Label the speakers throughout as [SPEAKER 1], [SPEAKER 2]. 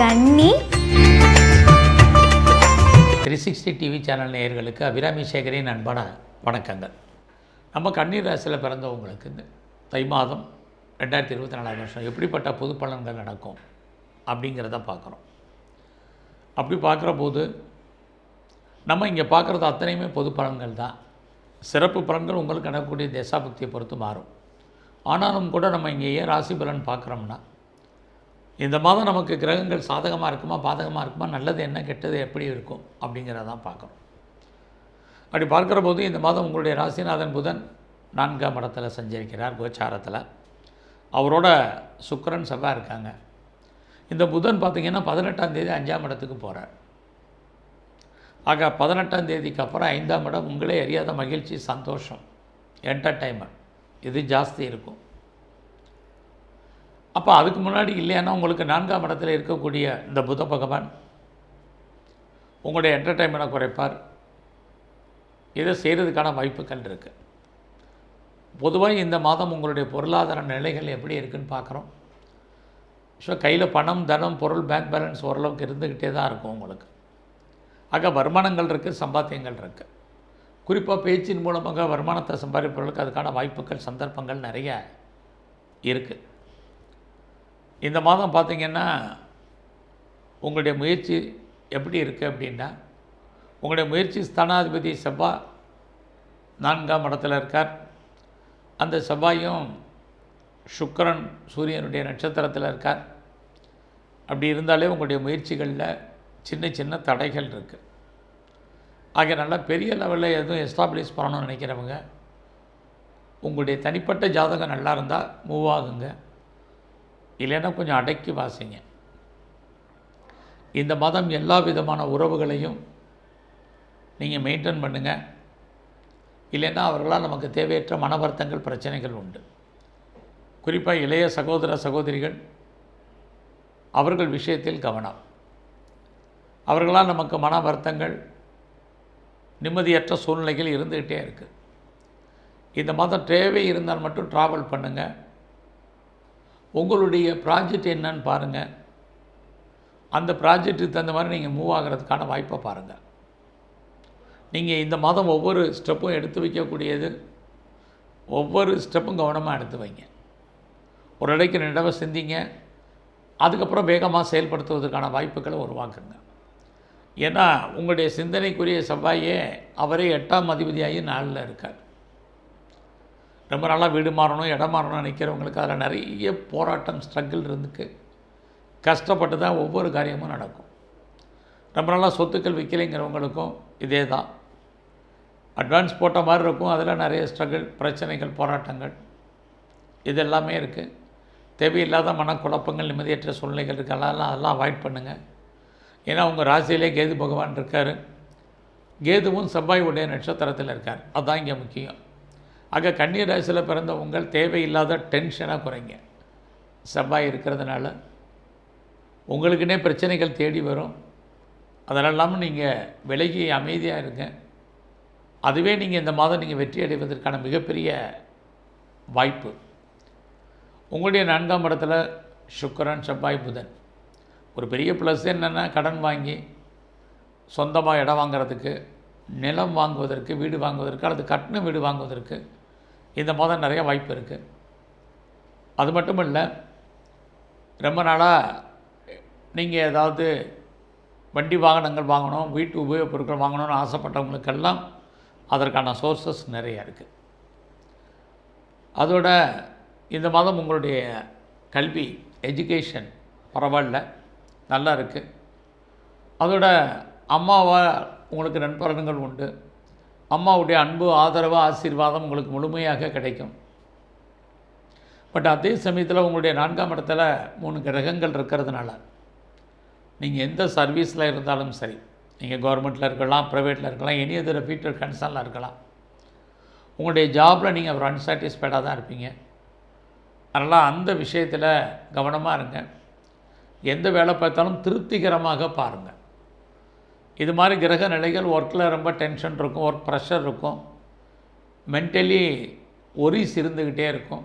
[SPEAKER 1] கன்னி
[SPEAKER 2] three sixty TV channel நேயர்களுக்கு அபிராமி சேகரின் அன்பான வணக்கங்கள். நம்ம கண்ணீர் ராசியில் பிறந்தவங்களுக்கு இந்த தை மாதம் ரெண்டாயிரத்தி இருபத்தி நாலாவது வருஷம் எப்படிப்பட்ட பொது பலன்கள் நடக்கும் அப்படிங்கிறத பார்க்குறோம். அப்படி பார்க்குற போது நம்ம இங்கே பார்க்குறது அத்தனையுமே பொது பலன்கள் தான். சிறப்பு பலன்கள் உங்களுக்கு நடக்கக்கூடிய தேசாபக்தியை பொறுத்து மாறும். ஆனாலும் கூட நம்ம இங்கே ஏன் ராசி பலன் பார்க்குறோம்னா இந்த மாதம் நமக்கு கிரகங்கள் சாதகமாக இருக்குமா பாதகமாக இருக்குமா நல்லது என்ன கெட்டது எப்படி இருக்கும் அப்படிங்கிறதான் பார்க்கணும். அப்படி பார்க்குற போது இந்த மாதம் உங்களுடைய ராசிநாதன் புதன் நான்காம் இடத்துல சஞ்சரிக்கிறார் கோச்சாரத்தில். அவரோட சுக்கரன் செவ்வாய் இருக்காங்க. இந்த புதன் பார்த்திங்கன்னா பதினெட்டாம் தேதி அஞ்சாம் இடத்துக்கு போகிறார் ஆக பதினெட்டாம் தேதிக்கு அப்புறம் ஐந்தாம் இடம் உங்களே அறியாத மகிழ்ச்சி சந்தோஷம் என்டர்டைன்மெண்ட் இது ஜாஸ்தி இருக்கும். அப்போ அதுக்கு முன்னாடி இல்லையான்னா உங்களுக்கு நான்காம் இடத்துல இருக்கக்கூடிய இந்த புத பகவான் உங்களுடைய என்டர்டைன்மெண்ட்டை குறைப்பார். இதை செய்கிறதுக்கான வாய்ப்புகள் இருக்குது பொதுவாக இந்த மாதம் உங்களுடைய பொருளாதார நிலைகள் எப்படி இருக்குன்னு பார்க்குறோம் ஸோ கையில் பணம் தனம் பொருள் பேங்க் பேலன்ஸ் ஓரளவுக்கு இருந்துக்கிட்டே தான் இருக்கும் உங்களுக்கு. ஆக வருமானங்கள் இருக்குது சம்பாத்தியங்கள் இருக்குது குறிப்பாக பேச்சின் மூலமாக வருமானத்தை சம்பாதிப்பவர்களுக்கு அதுக்கான வாய்ப்புகள் சந்தர்ப்பங்கள் நிறைய இருக்குது இந்த மாதம் பார்த்திங்கன்னா உங்களுடைய முயற்சி எப்படி இருக்குது அப்படின்னா உங்களுடைய முயற்சி ஸ்தானாதிபதி செவ்வாய் நான்காம் இடத்துல இருக்கார். அந்த செவ்வாயும் சுக்கிரன் சூரியனுடைய நட்சத்திரத்தில் இருக்கார். அப்படி இருந்தாலே உங்களுடைய முயற்சிகளில் சின்ன சின்ன தடைகள் இருக்குது ஆக நல்லா பெரிய லெவலில் எதுவும் எஸ்டாப்ளிஷ் பண்ணணும்னு நினைக்கிறவங்க உங்களுடைய தனிப்பட்ட ஜாதகம் நல்லா இருந்தால் மூவ் ஆகுங்க. இல்லைன்னா கொஞ்சம் அடக்கி வாசிங்க. இந்த மதம் எல்லா விதமான உறவுகளையும் நீங்கள் மெயின்டைன் பண்ணுங்கள் இல்லைன்னா அவர்களால் நமக்கு தேவையற்ற மன வருத்தங்கள் பிரச்சனைகள் உண்டு. குறிப்பாக இளைய சகோதர சகோதரிகள் அவர்கள் விஷயத்தில் கவனம். அவர்களால் நமக்கு மன வருத்தங்கள் நிம்மதியற்ற சூழ்நிலைகள் இருந்துக்கிட்டே இருக்குது இந்த மதம் தேவை இருந்தால் மட்டும் ட்ராவல் பண்ணுங்கள் உங்களுடைய ப்ராஜெக்ட் என்னன்னு பாருங்கள் அந்த ப்ராஜெக்ட்டுக்கு தகுந்த மாதிரி நீங்கள் மூவ் ஆகிறதுக்கான வாய்ப்பை பாருங்கள் நீங்கள் இந்த மாதம் ஒவ்வொரு ஸ்டெப்பும் எடுத்து வைக்கக்கூடியது. ஒவ்வொரு ஸ்டெப்பும் கவனமாக எடுத்து வைங்க. ஒரு இடைக்கு நிலவை சிந்திங்க. அதுக்கப்புறம் வேகமாக செயல்படுத்துவதற்கான வாய்ப்புகளை உருவாக்குங்க. ஏன்னா உங்களுடைய சிந்தனைக்குரிய செவ்வாயே அவரே எட்டாம் அதிபதியாகி நாளில் இருக்கார். ரொம்ப நாளாக வீடு மாறணும் இடம் மாறணும்னு நினைக்கிறவங்களுக்கு அதில் நிறைய போராட்டம் ஸ்ட்ரகிள் இருந்துக்கு. கஷ்டப்பட்டு தான் ஒவ்வொரு காரியமும் நடக்கும். ரொம்ப நாளாக சொத்துக்கள் விற்கலைங்கிறவங்களுக்கும் இதே தான் அட்வான்ஸ் போட்ட மாதிரி இருக்கும் அதில் நிறைய ஸ்ட்ரகிள் பிரச்சனைகள் போராட்டங்கள். இது எல்லாமே இருக்குது தேவையில்லாத மனக்குழப்பங்கள் நிம்மதியற்ற சூழ்நிலைகள் இருக்குது அதெல்லாம் அதெல்லாம் அவாய்ட் பண்ணுங்கள் ஏன்னா உங்கள் ராசியிலே கேது பகவான் இருக்கார். கேதுவும் செவ்வாய் உடைய நட்சத்திரத்தில் இருக்கார். அதுதான் இங்கே முக்கியம். ஆக கன்னீர் ராசியில் பிறந்த உங்கள் தேவையில்லாத டென்ஷனாக குறைங்க. செவ்வாய் இருக்கிறதுனால உங்களுக்குன்னே பிரச்சனைகள் தேடி வரும். அதெல்லாம் இல்லாமல் நீங்கள் விலகி அமைதியாக இருங்க. அதுவே நீங்கள் இந்த மாதம் நீங்கள் வெற்றி அடைவதற்கான மிகப்பெரிய வாய்ப்பு. உங்களுடைய நான்காம் இடத்துல சுக்கரன் செவ்வாய் புதன். ஒரு பெரிய ப்ளஸ் என்னென்னா கடன் வாங்கி சொந்தமாக இடம் வாங்குறதுக்கு நிலம் வாங்குவதற்கு வீடு வாங்குவதற்கு அல்லது கட்டின வீடு வாங்குவதற்கு இந்த மாதம் நிறைய வாய்ப்பு இருக்குது அது மட்டும் இல்லை ரொம்ப நாளாக நீங்கள் ஏதாவது வண்டி வாகனங்கள் வாங்கணும் வீட்டு உபயோகப் பொருட்கள் வாங்கணும்னு ஆசைப்பட்டவங்களுக்கெல்லாம் அதற்கான சோர்சஸ் நிறைய இருக்குது அதோட இந்த மாதம் உங்களுடைய கல்வி எஜுகேஷன் பரவாயில்ல நல்லா இருக்குது அதோட அம்மாவா உங்களுக்கு நண்பர்கள் உண்டு. அம்மாவுடைய அன்பு ஆதரவு ஆசீர்வாதம் உங்களுக்கு முழுமையாக கிடைக்கும். பட் அதே சமயத்தில் உங்களுடைய நான்காம் இடத்துல மூணு கிரகங்கள் இருக்கிறதுனால நீங்கள் எந்த சர்வீஸில் இருந்தாலும் சரி நீங்கள் கவர்மெண்ட்டில் இருக்கலாம் ப்ரைவேட்டில் இருக்கலாம் எனி அதர் ஃபீட்டர் கன்சர்னில் இருக்கலாம். உங்களுடைய ஜாபில் நீங்கள் ஒரு அன்சாட்டிஸ்ஃபைடாக தான் இருப்பீங்க. அதனால் அந்த விஷயத்தில் கவனமாக இருங்க. எந்த வேலை பார்த்தாலும் திருப்திகரமாக பாருங்கள் இது மாதிரி கிரக நிலைகள் ஒர்க்கில் ரொம்ப டென்ஷன் இருக்கும் ஒர்க் ப்ரெஷர் இருக்கும். மென்டலி ஒரிஸ் இருந்துக்கிட்டே இருக்கும்.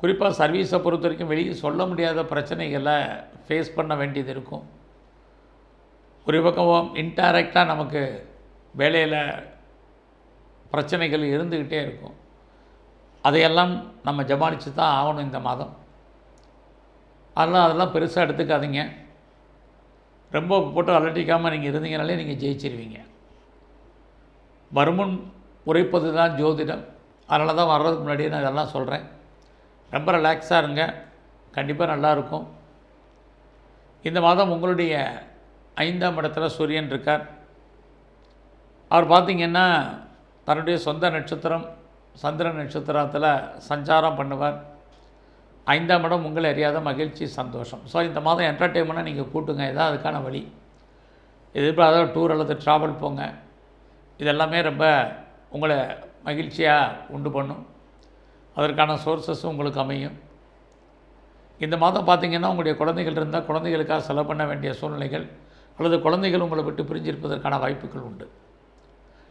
[SPEAKER 2] குறிப்பாக சர்வீஸை பொறுத்த வரைக்கும் வெளியே சொல்ல முடியாத பிரச்சனைகளை ஃபேஸ் பண்ண வேண்டியது இருக்கும். ஒரு பக்கம் இன்டைரக்டாக நமக்கு வேலையில் பிரச்சனைகள் இருந்துக்கிட்டே இருக்கும். அதையெல்லாம் நம்ம ஜமானித்து தான் ஆகணும் இந்த மாதம். அதெல்லாம் அதெல்லாம் பெருசாக எடுத்துக்காதீங்க. ரொம்ப போட்டு அலட்டிக்காமல் நீங்கள் இருந்தீங்கனாலே நீங்கள் ஜெயிச்சிருவீங்க. வருமுன் உரைப்பது தான் ஜோதிடம். அதனால தான் வர்றதுக்கு முன்னாடியே நான் இதெல்லாம் சொல்கிறேன் ரொம்ப ரிலாக்ஸாக இருங்க. கண்டிப்பாக நல்லாயிருக்கும் இந்த மாதம் உங்களுடைய ஐந்தாம் இடத்துல சூரியன் இருக்கார். அவர் பார்த்திங்கன்னா தன்னுடைய சொந்த நட்சத்திரம் சந்திர நட்சத்திரத்தில் சஞ்சாரம் பண்ணுவார். ஐந்தாம் இடம் உங்களை அறியாத மகிழ்ச்சி சந்தோஷம். ஸோ இந்த மாதம் என்டர்டெயின்மெண்ட்டாக நீங்கள் கூட்டுங்க. இதான் அதுக்கான வழி. எதிர்பாராத டூர் அல்லது ட்ராவல் போங்க. இதெல்லாமே ரொம்ப உங்களை மகிழ்ச்சியாக உண்டு பண்ணும். அதற்கான சோர்ஸஸும் உங்களுக்கு அமையும். இந்த மாதம் பார்த்திங்கன்னா உங்களுடைய குழந்தைகள் இருந்தால் குழந்தைகளுக்காக செலவு பண்ண வேண்டிய சூழ்நிலைகள் அல்லது குழந்தைகள் உங்களை விட்டு பிரிஞ்சிருப்பதற்கான வாய்ப்புகள் உண்டு.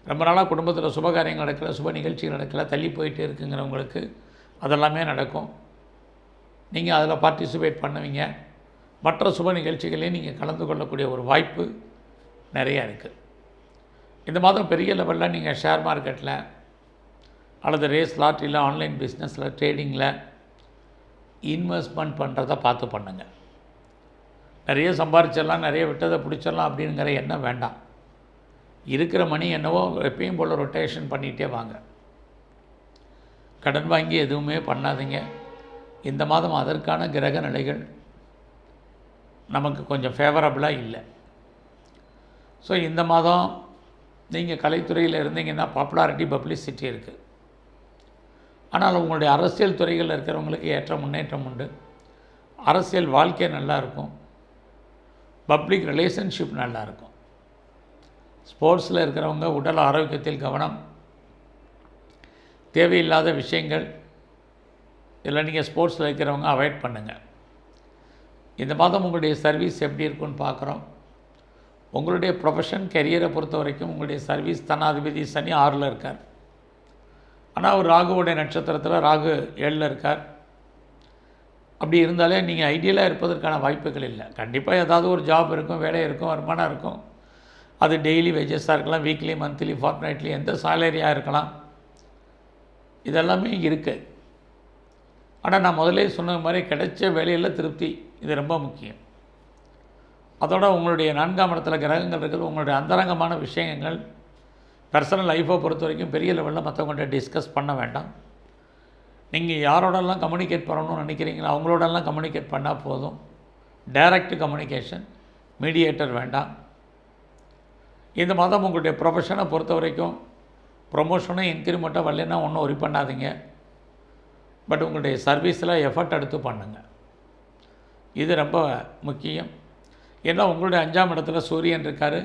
[SPEAKER 2] ரொம்ப நாளாக குடும்பத்தில் சுபகாரியங்கள் நடக்கல சுப நிகழ்ச்சிகள் நடக்கல தள்ளி போயிட்டே இருக்குங்கிறவங்களுக்கு அதெல்லாமே நடக்கும். நீங்கள் அதில் பார்ட்டிசிபேட் பண்ணுவீங்க. மற்ற சுப நிகழ்ச்சிகளையும் நீங்கள் கலந்து கொள்ளக்கூடிய ஒரு வாய்ப்பு நிறையா இருக்குது இந்த மாதம் பெரிய லெவலில் நீங்கள் ஷேர் மார்க்கெட்டில் அல்லது ரேஸ் லாட்ரியில் ஆன்லைன் பிஸ்னஸில் ட்ரேடிங்கில் இன்வெஸ்ட்மெண்ட் பண்ணுறத பார்த்து பண்ணுங்கள் நிறைய சம்பாரிச்சிடலாம் நிறைய விட்டதை பிடிச்சிடலாம் அப்படிங்கிற எண்ணம் வேண்டாம். இருக்கிற மணி என்னவோ எப்பயும் போல் ரொட்டேஷன் பண்ணிகிட்டே வாங்க. கடன் வாங்கி எதுவுமே பண்ணாதீங்க. இந்த மாதம் அதற்கான கிரக நிலைகள் நமக்கு கொஞ்சம் ஃபேவரபுளாக இல்லை. ஸோ இந்த மாதம் நீங்கள் கலைத்துறையில் இருந்தீங்கன்னா பாப்புலாரிட்டி பப்ளிசிட்டி இருக்குது ஆனால் உங்களுடைய அரசியல் துறைகளில் இருக்கிறவங்களுக்கு ஏற்ற முன்னேற்றம் உண்டு. அரசியல் வாழ்க்கை நல்லாயிருக்கும் பப்ளிக் ரிலேஷன்ஷிப் நல்லாயிருக்கும் ஸ்போர்ட்ஸில் இருக்கிறவங்க உடல் ஆரோக்கியத்தில் கவனம். தேவையில்லாத விஷயங்கள் இல்லை நீங்கள் ஸ்போர்ட்ஸில் இருக்கிறவங்க அவாய்ட் பண்ணுங்கள் இந்த மாதம் உங்களுடைய சர்வீஸ் எப்படி இருக்குன்னு பார்க்குறோம். உங்களுடைய ப்ரொஃபஷன் கெரியரை பொறுத்த வரைக்கும் உங்களுடைய சர்வீஸ் தனாதிபதி சனி ஆறில் இருக்கார். ஆனால் அவர் ராகுவுடைய நட்சத்திரத்தில் ராகு ஏழில் இருக்கார். அப்படி இருந்தாலே நீங்கள் ஐடியலாக இருப்பதற்கான வாய்ப்புகள் இல்லை. கண்டிப்பாக ஏதாவது ஒரு ஜாப் இருக்கும் வேலை இருக்கும் வருமானம் இருக்கும். அது டெய்லி வேஜஸாக இருக்கலாம் வீக்லி மந்த்லி ஃபார்ட் நைட்லி எந்த சாலரியாக இருக்கலாம். இதெல்லாமே இருக்குது ஆனால் நான் முதலே சொன்ன மாதிரி கிடைச்ச வேலையில் திருப்தி. இது ரொம்ப முக்கியம். அதோட உங்களுடைய நான்காம் இடத்துல கிரகங்கள் இருக்குது. உங்களுடைய அந்தரங்கமான விஷயங்கள் பர்சனல் லைஃப்பை பொறுத்த வரைக்கும் பெரிய லெவலில் மற்றவங்கள்ட்ட டிஸ்கஸ் பண்ண வேண்டாம். நீங்கள் யாரோடலாம் கம்யூனிகேட் பண்ணணும்னு நினைக்கிறீங்களோ அவங்களோடலாம் கம்யூனிகேட் பண்ணால் போதும். டைரக்ட் கம்யூனிகேஷன் மீடியேட்டர் வேண்டாம். இந்த மாதம் உங்களுடைய ப்ரொஃபஷனை பொறுத்த வரைக்கும் ப்ரொமோஷனும் இன்க்ரிமெண்ட்டாக வரலன்னா ஒன்றும் ஒரி பண்ணாதீங்க. பட் உங்களுடைய சர்வீஸில் எஃபர்ட் எடுத்து பண்ணுங்கள் இது ரொம்ப முக்கியம். ஏன்னா உங்களுடைய அஞ்சாம் இடத்துல சூரியன் இருக்கார்.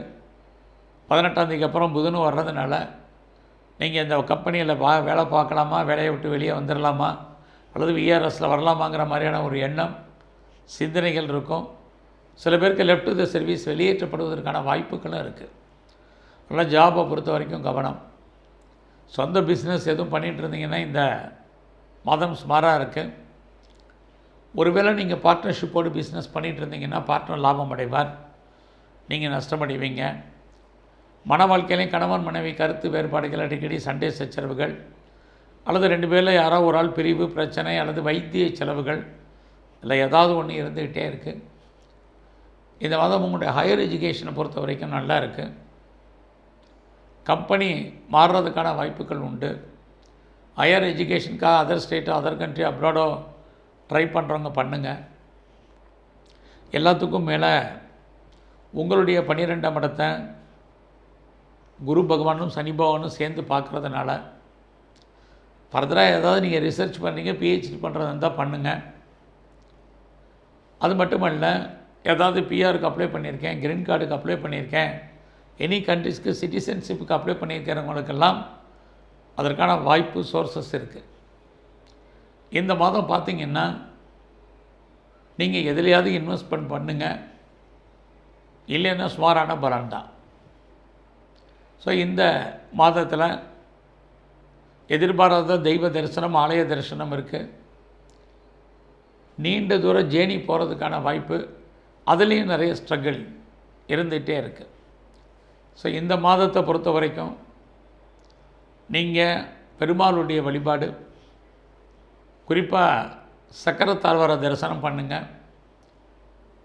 [SPEAKER 2] பதினெட்டாந்தேதிக்கு அப்புறம் புதனும் வர்றதுனால நீங்கள் இந்த கம்பெனியில் பா வேலை பார்க்கலாமா வேலையை விட்டு வெளியே வந்துடலாமா அல்லது விஆர்எஸில் வரலாமாங்கிற மாதிரியான ஒரு எண்ணம் சிந்தனைகள் இருக்கும். சில பேருக்கு லெஃப்ட் த சர்வீஸ் வெளியேற்றப்படுவதற்கான வாய்ப்புகளும் இருக்குது அதனால் ஜாபை பொறுத்த வரைக்கும் கவனம். சொந்த பிஸ்னஸ் எதுவும் பண்ணிகிட்டு இருந்தீங்கன்னா இந்த மாதம் சுமாராக இருக்குது ஒருவேளை நீங்கள் பார்ட்னர்ஷிப்போடு பிஸ்னஸ் பண்ணிகிட்டு இருந்தீங்கன்னா பார்ட்னர் லாபம் அடைவார். நீங்கள் நஷ்டமடைவீங்க. மன வாழ்க்கையிலையும் கணவன் மனைவி கருத்து வேறுபாடுகள் அடிக்கடி சண்டே சச்சரவுகள் அல்லது ரெண்டு பேரில் யாரோ ஒரு ஆள் பிரிவு பிரச்சனை அல்லது வைத்திய செலவுகள் இல்லை ஏதாவது ஒன்று இருந்துக்கிட்டே இருக்குது இந்த மாதம் உங்களுடைய ஹையர் எஜுகேஷனை பொறுத்த வரைக்கும் நல்லா இருக்குது கம்பெனி மாறுறதுக்கான வாய்ப்புகள் உண்டு. ஹையர் எஜுகேஷனுக்காக அதர் ஸ்டேட்டோ அதர் கண்ட்ரி அப்ராடோ ட்ரை பண்ணுறவங்க பண்ணுங்கள் எல்லாத்துக்கும் மேலே உங்களுடைய பன்னிரெண்டாம் இடத்தை குரு பகவானும் சனி பகவானும் சேர்ந்து பார்க்குறதுனால ஃபர்தராக ஏதாவது நீங்கள் ரிசர்ச் பண்ணீங்க பிஹெச்டி பண்ணுறதா இருந்தால் பண்ணுங்கள் அது மட்டுமல்ல ஏதாவது பிஆருக்கு அப்ளை பண்ணியிருக்கேன் கிரீன் கார்டுக்கு அப்ளை பண்ணியிருக்கேன் எனி கண்ட்ரிஸ்க்கு சிட்டிசன்ஷிப்புக்கு அப்ளை பண்ணியிருக்கிறவங்களுக்கெல்லாம் அதற்கான வாய்ப்பு சோர்சஸ் இருக்குது இந்த மாதம் பார்த்திங்கன்னா நீங்கள் எதுலையாவது இன்வெஸ்ட்மெண்ட் பண்ணுங்கள் இல்லைன்னா சுமாரான பலன் தான். ஸோ இந்த மாதத்தில் எதிர்பாராத தெய்வ தரிசனம் ஆலய தரிசனம் இருக்குது நீண்ட தூரம் ஜேர்னி போகிறதுக்கான வாய்ப்பு அதுலேயும் நிறைய ஸ்ட்ரகிள் இருந்துகிட்டே இருக்குது ஸோ இந்த மாதத்தை பொறுத்த வரைக்கும் நீங்கள் பெருமாளுடைய வழிபாடு குறிப்பாக சக்கரத்தாழ்வார தரிசனம் பண்ணுங்கள்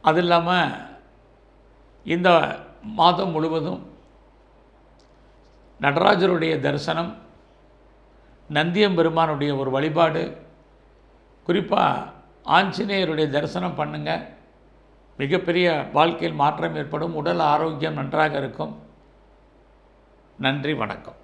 [SPEAKER 2] அது இல்லாமல் இந்த மாதம் முழுவதும் நடராஜருடைய தரிசனம் நந்தியம் பெருமானுடைய ஒரு வழிபாடு குறிப்பாக ஆஞ்சநேயருடைய தரிசனம் பண்ணுங்கள் மிகப்பெரிய வாழ்க்கையில் மாற்றம் ஏற்படும் உடல் ஆரோக்கியம் நன்றாக இருக்கும். நன்றி வணக்கம்.